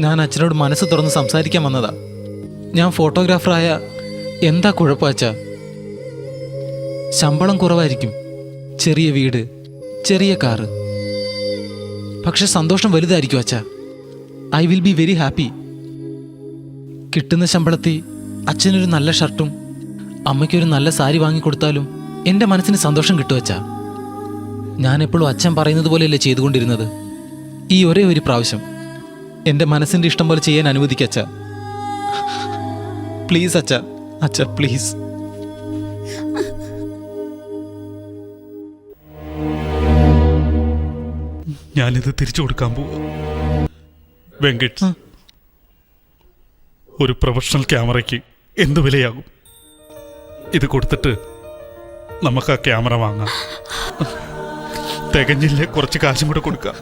ഞാൻ അച്ഛനോട് മനസ്സ് തുറന്ന് സംസാരിക്കാൻ വന്നതാ. ഞാൻ ഫോട്ടോഗ്രാഫറായ എന്താ കുഴപ്പമച്ച ശമ്പളം കുറവായിരിക്കും. ചെറിയ വീട് ചെറിയ കാറ്. പക്ഷെ സന്തോഷം വലുതായിരിക്കും അച്ഛ. I will be very happy. കിട്ടുന്ന ശമ്പളത്തിൽ അച്ഛനൊരു നല്ല ഷർട്ടും അമ്മയ്ക്കൊരു നല്ല സാരി വാങ്ങിക്കൊടുത്താലും എന്റെ മനസ്സിന് സന്തോഷം കിട്ടും അച്ഛാ. ഞാൻ എപ്പോഴും അച്ഛൻ പറയുന്നത് പോലെയല്ലേ ചെയ്തുകൊണ്ടിരുന്നത്? ഈ ഒരേ ഒരു പ്രാവശ്യം. എന്റെ മനസ്സിന്റെ ഇഷ്ടം പോലെ ചെയ്യാൻ അനുവദിക്ക അച്ഛാ. പ്ലീസ് അച്ഛ അച്ഛ പ്ലീസ്. ഞാനിത് തിരിച്ചു കൊടുക്കാൻ പോവാ. വെങ്കട്ട് ഒരു പ്രൊഫഷണൽ ക്യാമറയ്ക്ക് എന്ത് വിലയാകും? ഇത് കൊടുത്തിട്ട് നമുക്ക് ആ ക്യാമറ വാങ്ങാം. തികഞ്ഞില്ലേ. കുറച്ച് കാശും കൂടെ കൊടുക്കാം.